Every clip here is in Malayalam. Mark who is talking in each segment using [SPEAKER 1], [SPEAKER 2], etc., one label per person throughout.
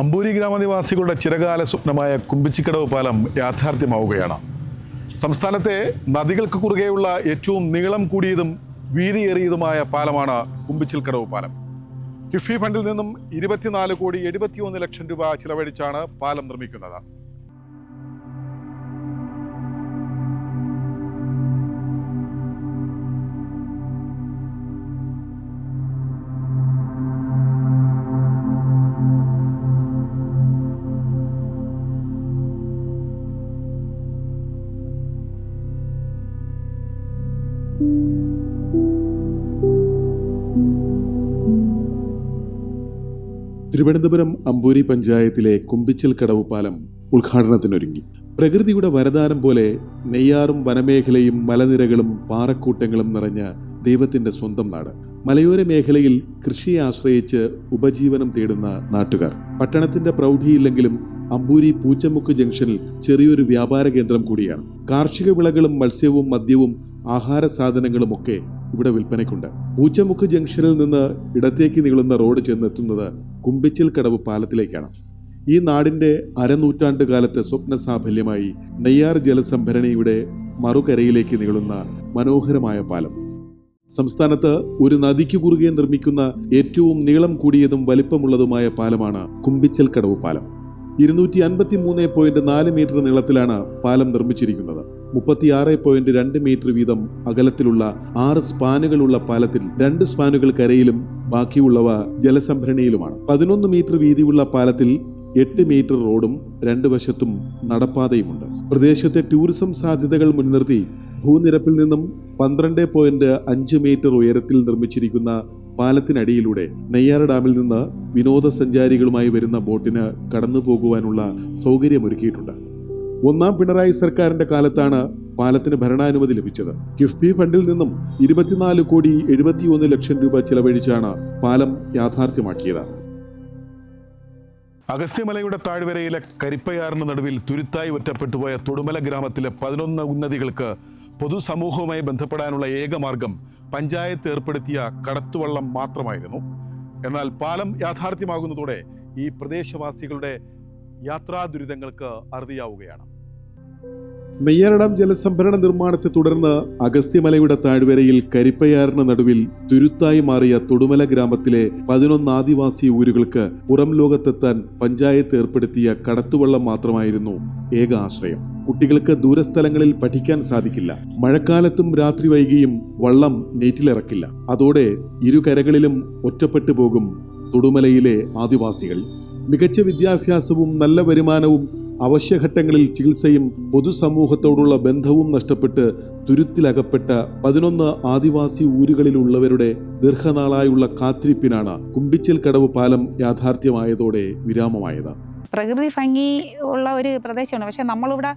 [SPEAKER 1] അമ്പൂരി ഗ്രാമനിവാസികളുടെ ചിരകാല സ്വപ്നമായ കുമ്പിച്ചിക്കടവ് പാലം യാഥാർത്ഥ്യമാവുകയാണ്. സംസ്ഥാനത്തെ നദികൾക്ക് കുറുകെയുള്ള ഏറ്റവും നീളം കൂടിയതും വീതിയേറിയതുമായ പാലമാണ് കുമ്പിച്ചിൽക്കടവ് പാലം. കിഫി ഫണ്ടിൽ നിന്നും ഇരുപത്തിനാല് കോടി എഴുപത്തിയൊന്ന് ലക്ഷം രൂപ ചിലവഴിച്ചാണ് പാലം നിർമ്മിക്കുന്നത്.
[SPEAKER 2] തിരുവനന്തപുരം അമ്പൂരി പഞ്ചായത്തിലെ കുമ്പിച്ചൽ കടവ് പാലം ഉദ്ഘാടനത്തിനൊരുങ്ങി. പ്രകൃതിയുടെ വരദാനം പോലെ നെയ്യാറും വനമേഖലയും മലനിരകളും പാറക്കൂട്ടങ്ങളും നിറഞ്ഞ ദൈവത്തിന്റെ സ്വന്തം നാട്. മലയോര മേഖലയിൽ കൃഷിയെ ആശ്രയിച്ച് ഉപജീവനം തേടുന്ന നാട്ടുകാർ. പട്ടണത്തിന്റെ പ്രൗഢിയില്ലെങ്കിലും അമ്പൂരി പൂച്ചമുക്ക് ജംഗ്ഷനിൽ ചെറിയൊരു വ്യാപാര കേന്ദ്രം കൂടിയാണ്. കാർഷിക വിളകളും മത്സ്യവും മദ്യവും ആഹാര സാധനങ്ങളുമൊക്കെ ഇവിടെ വിൽപ്പനയ്ക്കുണ്ട്. പൂച്ചമുക്ക് ജംഗ്ഷനിൽ നിന്ന് ഇടത്തേക്ക് നീളുന്ന റോഡ് ചെന്നെത്തുന്നത് കുമ്പിച്ചിൽ കടവ് പാലത്തിലേക്കാണ്. ഈ നാടിന്റെ അരനൂറ്റാണ്ട് കാലത്തെ സ്വപ്ന സാഫല്യമായി നെയ്യാർ ജലസംഭരണിയുടെ മറുകരയിലേക്ക് നീളുന്ന മനോഹരമായ പാലം. സംസ്ഥാനത്ത് ഒരു നദിക്ക് കുറുകെ നിർമ്മിക്കുന്ന ഏറ്റവും നീളം കൂടിയതും വലിപ്പമുള്ളതുമായ പാലമാണ് കുമ്പിച്ചൽ കടവ് പാലം. ഇരുന്നൂറ്റി അൻപത്തി മൂന്ന് പോയിന്റ് നാല് മീറ്റർ നീളത്തിലാണ് പാലം നിർമ്മിച്ചിരിക്കുന്നത്. മുപ്പത്തിയാറ് പോയിന്റ് രണ്ട് മീറ്റർ വീതം അകലത്തിലുള്ള ആറ് സ്പാനുകളുള്ള പാലത്തിൽ രണ്ട് സ്പാനുകൾ കരയിലും ബാക്കിയുള്ളവ ജലസംഭരണിയിലുമാണ്. പതിനൊന്ന് മീറ്റർ വീതിയുള്ള പാലത്തിൽ എട്ട് മീറ്റർ റോഡും രണ്ട് വശത്തും നടപ്പാതയുമുണ്ട്. പ്രദേശത്തെ ടൂറിസം സാധ്യതകൾ മുൻനിർത്തി ഭൂനിരപ്പിൽ നിന്നും പന്ത്രണ്ട് പോയിന്റ് അഞ്ച് മീറ്റർ ഉയരത്തിൽ നിർമ്മിച്ചിരിക്കുന്ന പാലത്തിനടിയിലൂടെ നെയ്യാർ ഡാമിൽ നിന്ന് വിനോദസഞ്ചാരികളുമായി വരുന്ന ബോട്ടിന് കടന്നു പോകുവാനുള്ള സൗകര്യമൊരുക്കിയിട്ടുണ്ട്. ഒന്നാം പിണറായി സർക്കാരിന്റെ കാലത്താണ് പാലത്തിന് ഭരണാനുമതി ലഭിച്ചത്. കിഫ്ബി ഫണ്ടിൽ നിന്നും ഇരുപത്തിനാല് കോടി എഴുപത്തിയൊന്ന് ലക്ഷം രൂപ ചെലവഴിച്ചാണ് പാലം യാഥാർത്ഥ്യമാക്കിയത്.
[SPEAKER 1] അഗസ്ത്യമലയുടെ താഴ്വരയിലെ കരിപ്പയാറിന് നടുവിൽ തുരുത്തായി ഒറ്റപ്പെട്ടുപോയ തൊടുമല ഗ്രാമത്തിലെ പതിനൊന്ന് ഉന്നതികൾക്ക് പൊതുസമൂഹവുമായി ബന്ധപ്പെടാനുള്ള ഏക മാർഗം പഞ്ചായത്ത് ഏർപ്പെടുത്തിയ കടത്തുവള്ളം മാത്രമായിരുന്നു. എന്നാൽ പാലം യാഥാർത്ഥ്യമാകുന്നതോടെ ഈ പ്രദേശവാസികളുടെ യാത്രാ ദുരിതങ്ങൾക്ക് അറുതിയാവുകയാണ്.
[SPEAKER 2] നെയ്യാർ ഡാം ജലസംഭരണ നിർമ്മാണത്തെ തുടർന്ന് അഗസ്ത്യമലയുടെ താഴ്വരയിൽ കരിപ്പയാറിന് നടുവിൽ തുരുത്തായി മാറിയ തൊടുമല ഗ്രാമത്തിലെ പതിനൊന്ന് ആദിവാസി ഊരുകൾക്ക് പുറം ലോകത്തെത്താൻ പഞ്ചായത്ത് ഏർപ്പെടുത്തിയ കടത്തുവള്ളം മാത്രമായിരുന്നു ഏക ആശ്രയം. കുട്ടികൾക്ക് ദൂരസ്ഥലങ്ങളിൽ പഠിക്കാൻ സാധിക്കില്ല. മഴക്കാലത്തും രാത്രി വൈകിയും വള്ളം നെയ്റ്റിലിറക്കില്ല അതോടെ ഇരുകരകളിലും ഒറ്റപ്പെട്ടു പോകും തൊടുമലയിലെ ആദിവാസികൾ. മികച്ച വിദ്യാഭ്യാസവും നല്ല വരുമാനവും അവശ്യഘട്ടങ്ങളിൽ ചികിത്സയും പൊതുസമൂഹത്തോടുള്ള ബന്ധവും നഷ്ടപ്പെട്ട് തുരുത്തിലകപ്പെട്ട പതിനൊന്ന് ആദിവാസി ഊരുകളിലുള്ളവരുടെ ദീർഘനാളായുള്ള കാത്തിരിപ്പിനാണ് കുമ്പിച്ചൽ കടവ് പാലം യാഥാർത്ഥ്യമായതോടെ വിരാമമായത്.
[SPEAKER 3] പ്രകൃതി ഭംഗി ഉള്ള ഒരു പ്രദേശമാണ്. പക്ഷെ നമ്മളിവിടെ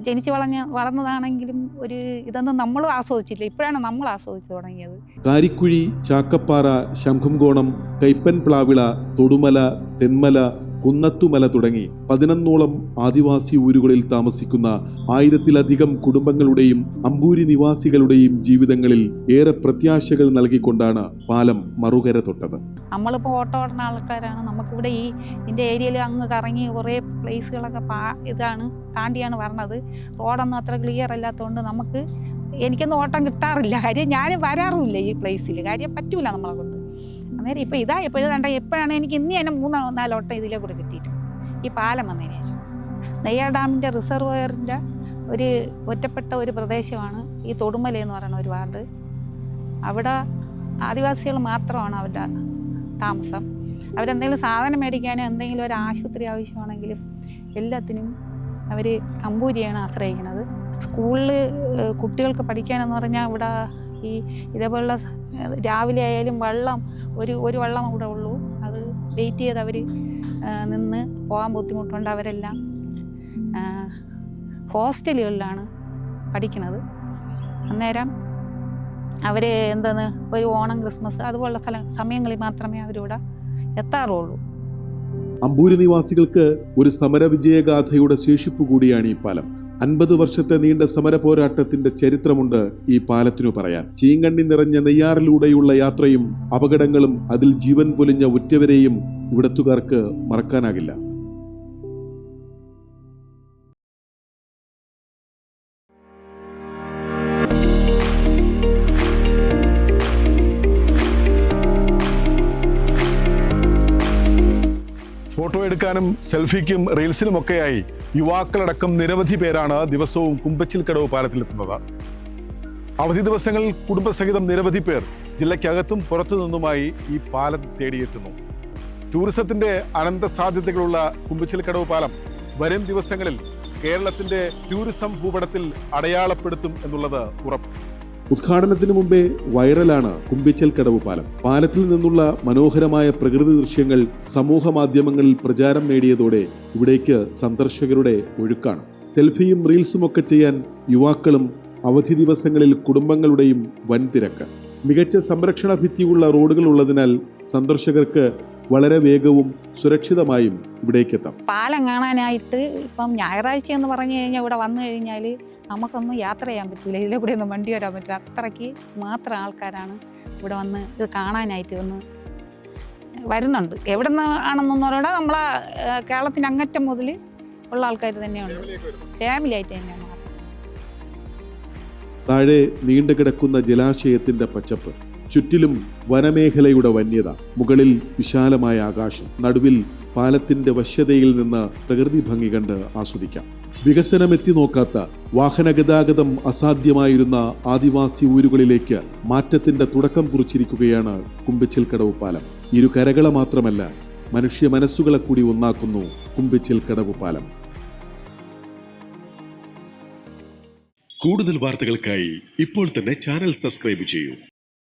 [SPEAKER 3] ജനിച്ചു വളഞ്ഞ് വളർന്നതാണെങ്കിലും ഒരു ഇതൊന്നും നമ്മൾ ആസ്വദിച്ചില്ല. ഇപ്പോഴാണ് നമ്മൾ ആസ്വദിച്ചു തുടങ്ങിയത്.
[SPEAKER 2] കാരിക്കുഴി ചാക്കപ്പാറ ശംഖുംകോണം കൈപ്പൻ പ്ലാവിള തൊടുമല തെന്മല കുന്നത്തുമല തുടങ്ങി പതിനൊന്നോളം ആദിവാസി ഊരുകളിൽ താമസിക്കുന്ന ആയിരത്തിലധികം കുടുംബങ്ങളുടെയും അമ്പൂരി നിവാസികളുടെയും ജീവിതങ്ങളിൽ ഏറെ പ്രത്യാശകൾ നൽകിക്കൊണ്ടാണ് പാലം മറുകര തൊട്ടത്.
[SPEAKER 3] നമ്മളിപ്പോൾ ഓട്ടോ ഓടുന്ന ആൾക്കാരാണ്. നമുക്കിവിടെ ഈ ഇതിന്റെ ഏരിയയിൽ അങ്ങ് കറങ്ങി കുറേ പ്ലേസുകളൊക്കെ പാ ഇതാണ് താണ്ടിയാണ് വരണത്. റോഡൊന്നും അത്ര ക്ലിയർ അല്ലാത്തതുകൊണ്ട് നമുക്ക് എനിക്കൊന്നും ഓട്ടം കിട്ടാറില്ല. കാര്യം ഞാൻ വരാറുമില്ല ഈ പ്ലേസിൽ കാര്യം പറ്റൂല നമ്മളെ കൊണ്ട്. അന്നേരം ഇപ്പോൾ ഇതാ എപ്പോഴും കണ്ട എപ്പോഴാണ് എനിക്ക് ഇന്ന് തന്നെ മൂന്നോ നാലോട്ടം ഇതിലെ കൂടെ കിട്ടിയിട്ട്. ഈ പാലം വന്നതിന് ശേഷം. നെയ്യാർ ഡാമിന്റെ റിസർവയറിന്റെ ഒരു ഒറ്റപ്പെട്ട ഒരു പ്രദേശമാണ് ഈ തൊടുമല എന്ന് പറയുന്ന ഒരു വാർഡ്. അവിടെ ആദിവാസികൾ മാത്രമാണ് അവരുടെ താമസം. അവരെന്തെങ്കിലും സാധനം മേടിക്കാനോ എന്തെങ്കിലും ഒരു ആശുപത്രി ആവശ്യമാണെങ്കിലും എല്ലാത്തിനും അവർ അമ്പൂരിയാണ് ആശ്രയിക്കുന്നത്. സ്കൂളിൽ കുട്ടികൾക്ക് പഠിക്കാനെന്ന് പറഞ്ഞാൽ ഇവിടെ ഈ ഇതേപോലുള്ള രാവിലെ ആയാലും വെള്ളം ഒരു ഒരു വെള്ളം ഇവിടെ ഉള്ളൂ. അത് വെയിറ്റ് ചെയ്ത് അവർ നിന്ന് പോകാൻ ബുദ്ധിമുട്ടുണ്ട് അവരെല്ലാം. ഹോസ്റ്റലുകളിലാണ് പഠിക്കുന്നത്. അന്നേരം അവർ എന്തെന്ന് ഒരു ഓണം ക്രിസ്മസ് അതുപോലുള്ള സ്ഥല സമയങ്ങളിൽ മാത്രമേ അവരിവിടെ എത്താറുള്ളൂ.
[SPEAKER 2] അമ്പൂരി നിവാസികൾക്ക് ഒരു സമരവിജയഗാഥയുടെ ശേഷിപ്പ് കൂടിയാണ് ഈ പാലം. അൻപത് വർഷത്തെ നീണ്ട സമര പോരാട്ടത്തിന്റെ ചരിത്രമുണ്ട് ഈ പാലത്തിനു പറയാൻ. ചീങ്കണ്ണി നിറഞ്ഞ നെയ്യാറിലൂടെയുള്ള യാത്രയും അപകടങ്ങളും അതിൽ ജീവൻ പൊലിഞ്ഞ ഉറ്റവരെയും ഇവിടത്തുകാർക്ക് മറക്കാനാകില്ല.
[SPEAKER 1] ഫോട്ടോ എടുക്കാനും സെൽഫിക്കും റീൽസിനുമൊക്കെയായി യുവാക്കളടക്കം നിരവധി പേരാണ് ദിവസവും കുമ്പച്ചിൽ കടവ് പാലത്തിലെത്തുന്നത്. അവധി ദിവസങ്ങളിൽ കുടുംബസഹിതം നിരവധി പേർ ജില്ലയ്ക്കകത്തും പുറത്തു നിന്നുമായി ഈ പാലം തേടിയെത്തുന്നു. ടൂറിസത്തിന്റെ അനന്ത സാധ്യതകളുള്ള കുമ്പച്ചിൽക്കടവ് പാലം വരും ദിവസങ്ങളിൽ കേരളത്തിന്റെ ടൂറിസം ഭൂപടത്തിൽ അടയാളപ്പെടുത്തും എന്നുള്ളത് ഉറപ്പ്.
[SPEAKER 2] ഉദ്ഘാടനത്തിന് മുമ്പേ വൈറലാണ് കുമ്പിച്ചൽ കടവ് പാലം. പാലത്തിൽ നിന്നുള്ള മനോഹരമായ പ്രകൃതി ദൃശ്യങ്ങൾ സമൂഹ മാധ്യമങ്ങളിൽ പ്രചാരം നേടിയതോടെ ഇവിടേക്ക് സന്ദർശകരുടെ ഒഴുക്കാണ്. സെൽഫിയും റീൽസും ഒക്കെ ചെയ്യാൻ യുവാക്കളും അവധി ദിവസങ്ങളിൽ കുടുംബങ്ങളുടെയും വൻ തിരക്ക് മികച്ച സംരക്ഷണ ഭിത്തിയുള്ള റോഡുകൾ ഉള്ളതിനാൽ സന്ദർശകർക്ക് വളരെ വേഗവും സുരക്ഷിതമായും ഇവിടേക്ക് എത്താം
[SPEAKER 3] പാലം കാണാനായിട്ട് ഇപ്പം ഞായറാഴ്ച എന്ന് പറഞ്ഞു കഴിഞ്ഞാൽ ഇവിടെ വന്നു കഴിഞ്ഞാൽ നമുക്കൊന്നും യാത്ര ചെയ്യാൻ പറ്റില്ല ഇതിലെ കൂടെ ഒന്നും വണ്ടി വരാൻ പറ്റില്ല അത്രയ്ക്ക് മാത്രം ആൾക്കാരാണ് ഇവിടെ വന്ന് ഇത് കാണാനായിട്ട് വന്ന് വരുന്നുണ്ട്. എവിടെ നിന്ന് ആണെന്നൊന്നോടെ നമ്മളെ കേരളത്തിന്റെ അങ്ങറ്റം മുതൽ ഉള്ള ആൾക്കാർ തന്നെയുണ്ട്. ഫാമിലി ആയിട്ട് തന്നെയാണ്.
[SPEAKER 2] താഴെ നീണ്ടുകിടക്കുന്ന ജലാശയത്തിന്റെ പച്ചപ്പ്. ചുറ്റിലും വനമേഖലയുടെ വന്യത മുകളിൽ വിശാലമായ ആകാശം നടുവിൽ പാലത്തിന്റെ വശ്യതയിൽ നിന്ന് പ്രകൃതി ഭംഗി കണ്ട് ആസ്വദിക്കാം. വികസനമെത്തി നോക്കാത്ത വാഹനഗതാഗതം അസാധ്യമായിരുന്ന ആദിവാസി ഊരുകളിലേക്ക് മാറ്റത്തിന്റെ തുടക്കം കുറിച്ചിരിക്കുകയാണ് കുമ്പിച്ചിൽ കടവ് പാലം ഇരു കരകളെ മാത്രമല്ല മനുഷ്യ മനസ്സുകളെ കൂടി ഒന്നാക്കുന്നു കുമ്പിച്ചിൽ കടവ് പാലം
[SPEAKER 4] കൂടുതൽ വാർത്തകൾക്കായി ഇപ്പോൾ തന്നെ ചാനൽ സബ്സ്ക്രൈബ് ചെയ്യൂ.